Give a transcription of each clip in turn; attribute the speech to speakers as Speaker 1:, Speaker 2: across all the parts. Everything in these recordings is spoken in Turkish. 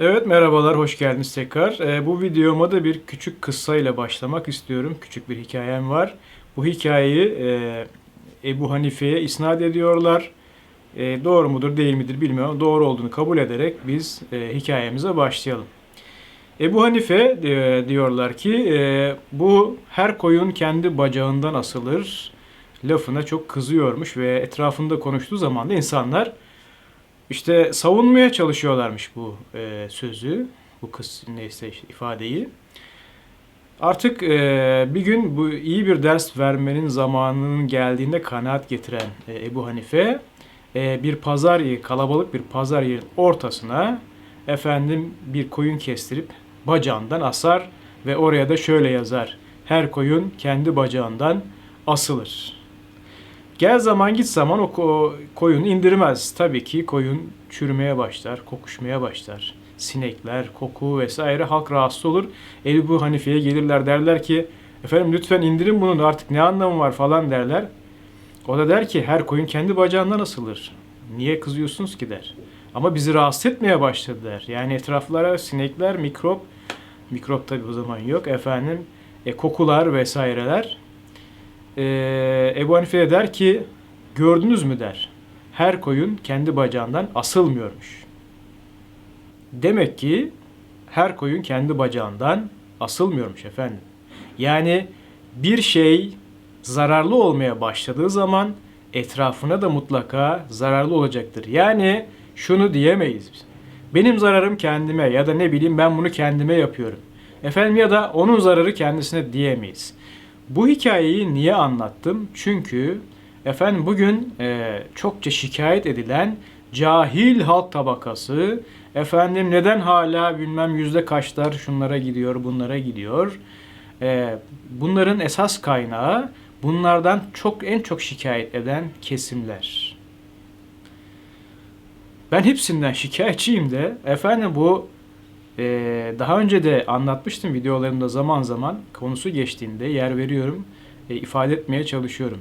Speaker 1: Evet merhabalar, hoş geldiniz tekrar. Ee, bu videoma da bir küçük kıssa ile başlamak istiyorum. Küçük bir hikayem var. Bu hikayeyi e, Ebu Hanife'ye isnat ediyorlar. E, doğru mudur değil midir bilmiyorum. Doğru olduğunu kabul ederek biz e, hikayemize başlayalım. Ebu Hanife e, diyorlar ki e, bu her koyun kendi bacağından asılır lafına çok kızıyormuş ve etrafında konuştuğu zaman da insanlar işte savunmaya çalışıyorlarmış bu e, sözü, bu kız neyse işte ifadeyi. Artık e, bir gün bu iyi bir ders vermenin zamanının geldiğinde kanaat getiren e, Ebu Hanife e, bir pazar yeri, kalabalık bir pazar yerinin ortasına efendim bir koyun kestirip bacağından asar ve oraya da şöyle yazar. Her koyun kendi bacağından asılır. Gel zaman git zaman o ko- koyun indirmez. Tabii ki koyun çürümeye başlar, kokuşmaya başlar. Sinekler, koku vesaire halk rahatsız olur. Ebu Hanife'ye gelirler derler ki efendim lütfen indirin bunu artık ne anlamı var falan derler. O da der ki her koyun kendi bacağından asılır. Niye kızıyorsunuz ki der. Ama bizi rahatsız etmeye başladı der. Yani etraflara sinekler, mikrop, mikrop tabii o zaman yok efendim, e, kokular vesaireler ee, Ebu Hanife de der ki gördünüz mü der. Her koyun kendi bacağından asılmıyormuş. Demek ki her koyun kendi bacağından asılmıyormuş efendim. Yani bir şey zararlı olmaya başladığı zaman etrafına da mutlaka zararlı olacaktır. Yani şunu diyemeyiz biz. Benim zararım kendime ya da ne bileyim ben bunu kendime yapıyorum. Efendim ya da onun zararı kendisine diyemeyiz. Bu hikayeyi niye anlattım? Çünkü efendim bugün e, çokça şikayet edilen cahil halk tabakası efendim neden hala bilmem yüzde kaçlar şunlara gidiyor bunlara gidiyor. E, bunların esas kaynağı bunlardan çok en çok şikayet eden kesimler. Ben hepsinden şikayetçiyim de efendim bu ee, daha önce de anlatmıştım videolarımda zaman zaman konusu geçtiğinde yer veriyorum, e, ifade etmeye çalışıyorum.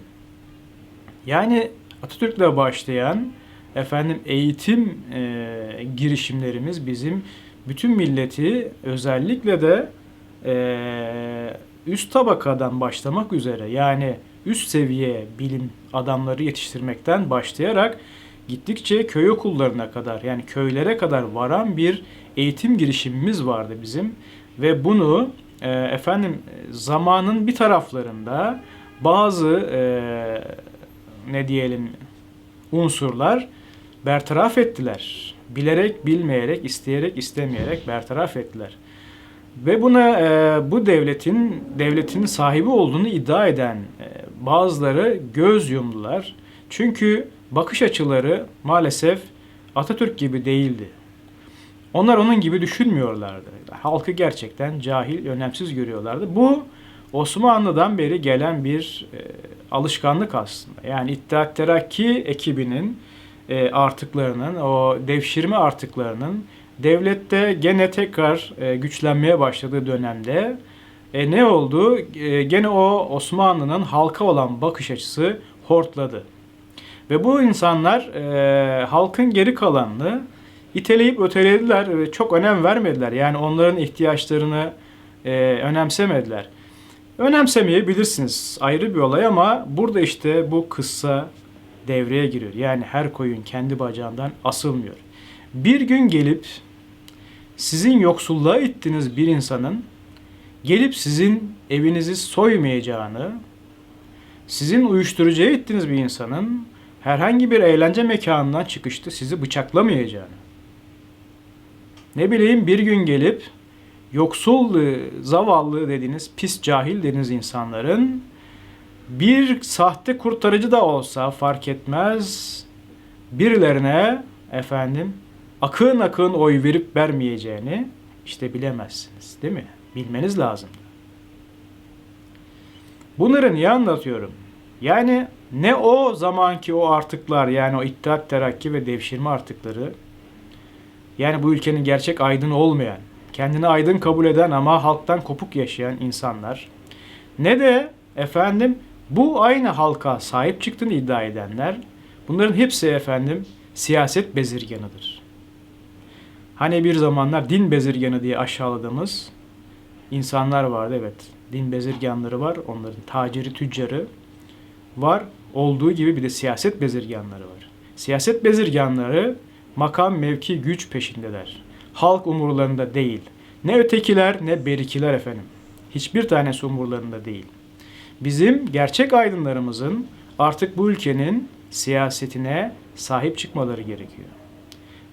Speaker 1: Yani Atatürk'le başlayan efendim eğitim e, girişimlerimiz bizim bütün milleti özellikle de e, üst tabakadan başlamak üzere yani üst seviye bilim adamları yetiştirmekten başlayarak gittikçe köy okullarına kadar yani köylere kadar varan bir eğitim girişimimiz vardı bizim ve bunu e, efendim zamanın bir taraflarında bazı e, ne diyelim unsurlar bertaraf ettiler. Bilerek, bilmeyerek, isteyerek, istemeyerek bertaraf ettiler. Ve buna e, bu devletin devletin sahibi olduğunu iddia eden e, bazıları göz yumdular. Çünkü bakış açıları maalesef Atatürk gibi değildi. Onlar onun gibi düşünmüyorlardı. Halkı gerçekten cahil, önemsiz görüyorlardı. Bu Osmanlı'dan beri gelen bir e, alışkanlık aslında. Yani İttihat Terakki ekibinin e, artıklarının, o devşirme artıklarının devlette gene tekrar e, güçlenmeye başladığı dönemde e, ne oldu? E, gene o Osmanlı'nın halka olan bakış açısı hortladı. Ve bu insanlar e, halkın geri kalanını iteleyip ötelediler ve çok önem vermediler. Yani onların ihtiyaçlarını e, önemsemediler. Önemsemeyebilirsiniz ayrı bir olay ama burada işte bu kıssa devreye giriyor. Yani her koyun kendi bacağından asılmıyor. Bir gün gelip sizin yoksulluğa ittiğiniz bir insanın gelip sizin evinizi soymayacağını, sizin uyuşturucuya ittiğiniz bir insanın herhangi bir eğlence mekanından çıkışta sizi bıçaklamayacağını, ne bileyim bir gün gelip yoksul, zavallı dediğiniz, pis cahil dediğiniz insanların bir sahte kurtarıcı da olsa fark etmez birilerine efendim akın akın oy verip vermeyeceğini işte bilemezsiniz değil mi? Bilmeniz lazım. Bunları niye anlatıyorum? Yani ne o zamanki o artıklar yani o İttihat Terakki ve devşirme artıkları yani bu ülkenin gerçek aydın olmayan, kendini aydın kabul eden ama halktan kopuk yaşayan insanlar ne de efendim bu aynı halka sahip çıktığını iddia edenler bunların hepsi efendim siyaset bezirganıdır. Hani bir zamanlar din bezirganı diye aşağıladığımız insanlar vardı evet. Din bezirganları var. Onların taciri, tüccarı var. Olduğu gibi bir de siyaset bezirganları var. Siyaset bezirganları makam, mevki, güç peşindeler. Halk umurlarında değil. Ne ötekiler ne berikiler efendim. Hiçbir tanesi umurlarında değil. Bizim gerçek aydınlarımızın artık bu ülkenin siyasetine sahip çıkmaları gerekiyor.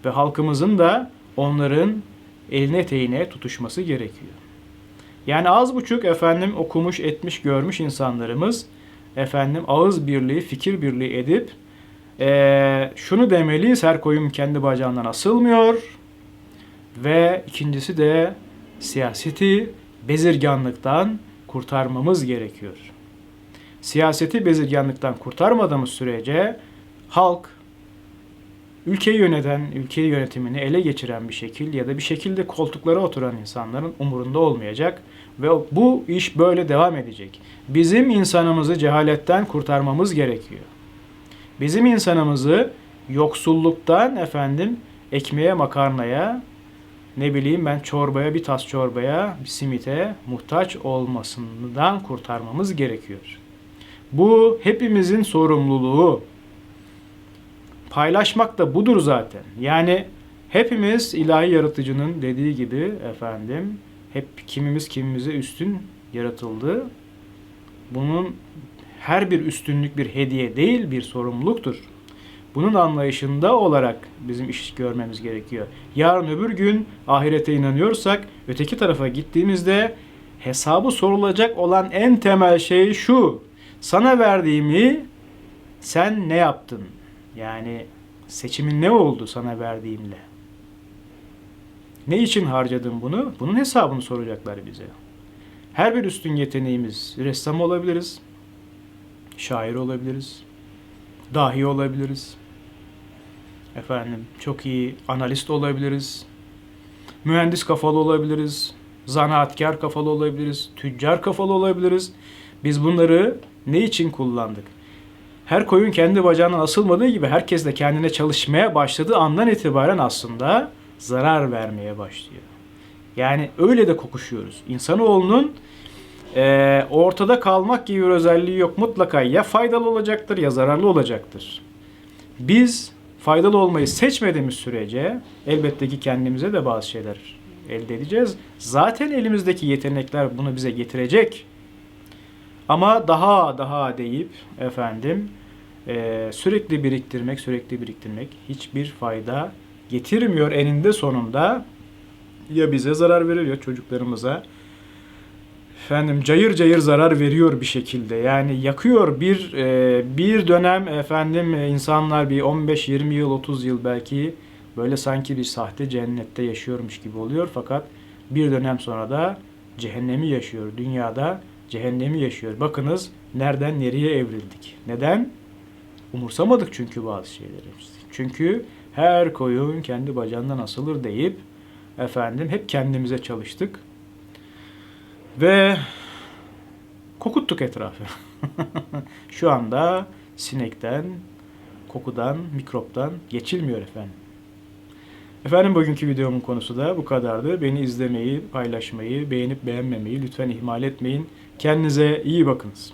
Speaker 1: Ve halkımızın da onların eline eteğine tutuşması gerekiyor. Yani az buçuk efendim okumuş, etmiş, görmüş insanlarımız efendim ağız birliği, fikir birliği edip eee, şunu demeliyiz her koyun kendi bacağından asılmıyor ve ikincisi de siyaseti bezirganlıktan kurtarmamız gerekiyor. Siyaseti bezirganlıktan kurtarmadığımız sürece halk ülkeyi yöneten, ülkeyi yönetimini ele geçiren bir şekil ya da bir şekilde koltuklara oturan insanların umurunda olmayacak ve bu iş böyle devam edecek. Bizim insanımızı cehaletten kurtarmamız gerekiyor. Bizim insanımızı yoksulluktan efendim ekmeğe, makarnaya, ne bileyim ben çorbaya, bir tas çorbaya, bir simite muhtaç olmasından kurtarmamız gerekiyor. Bu hepimizin sorumluluğu. Paylaşmak da budur zaten. Yani hepimiz ilahi yaratıcının dediği gibi efendim hep kimimiz kimimize üstün yaratıldı. Bunun her bir üstünlük bir hediye değil bir sorumluluktur. Bunun anlayışında olarak bizim iş görmemiz gerekiyor. Yarın öbür gün ahirete inanıyorsak öteki tarafa gittiğimizde hesabı sorulacak olan en temel şey şu. Sana verdiğimi sen ne yaptın? Yani seçimin ne oldu sana verdiğimle? Ne için harcadın bunu? Bunun hesabını soracaklar bize. Her bir üstün yeteneğimiz ressam olabiliriz, şair olabiliriz, dahi olabiliriz. Efendim çok iyi analist olabiliriz. Mühendis kafalı olabiliriz. Zanaatkar kafalı olabiliriz. Tüccar kafalı olabiliriz. Biz bunları ne için kullandık? Her koyun kendi bacağından asılmadığı gibi herkes de kendine çalışmaya başladığı andan itibaren aslında zarar vermeye başlıyor. Yani öyle de kokuşuyoruz. İnsanoğlunun eee ortada kalmak gibi bir özelliği yok. Mutlaka ya faydalı olacaktır ya zararlı olacaktır. Biz faydalı olmayı seçmediğimiz sürece elbette ki kendimize de bazı şeyler elde edeceğiz. Zaten elimizdeki yetenekler bunu bize getirecek. Ama daha daha deyip efendim eee, sürekli biriktirmek, sürekli biriktirmek hiçbir fayda getirmiyor eninde sonunda. Ya bize zarar veriyor ya çocuklarımıza. Efendim cayır cayır zarar veriyor bir şekilde. Yani yakıyor bir e, bir dönem efendim e, insanlar bir 15-20 yıl 30 yıl belki böyle sanki bir sahte cennette yaşıyormuş gibi oluyor fakat bir dönem sonra da cehennemi yaşıyor. Dünyada cehennemi yaşıyor. Bakınız nereden nereye evrildik. Neden? Umursamadık çünkü bazı şeyleri. Çünkü her koyun kendi bacağından asılır deyip efendim hep kendimize çalıştık. Ve kokuttuk etrafı. Şu anda sinekten, kokudan, mikroptan geçilmiyor efendim. Efendim bugünkü videomun konusu da bu kadardı. Beni izlemeyi, paylaşmayı, beğenip beğenmemeyi lütfen ihmal etmeyin. Kendinize iyi bakınız.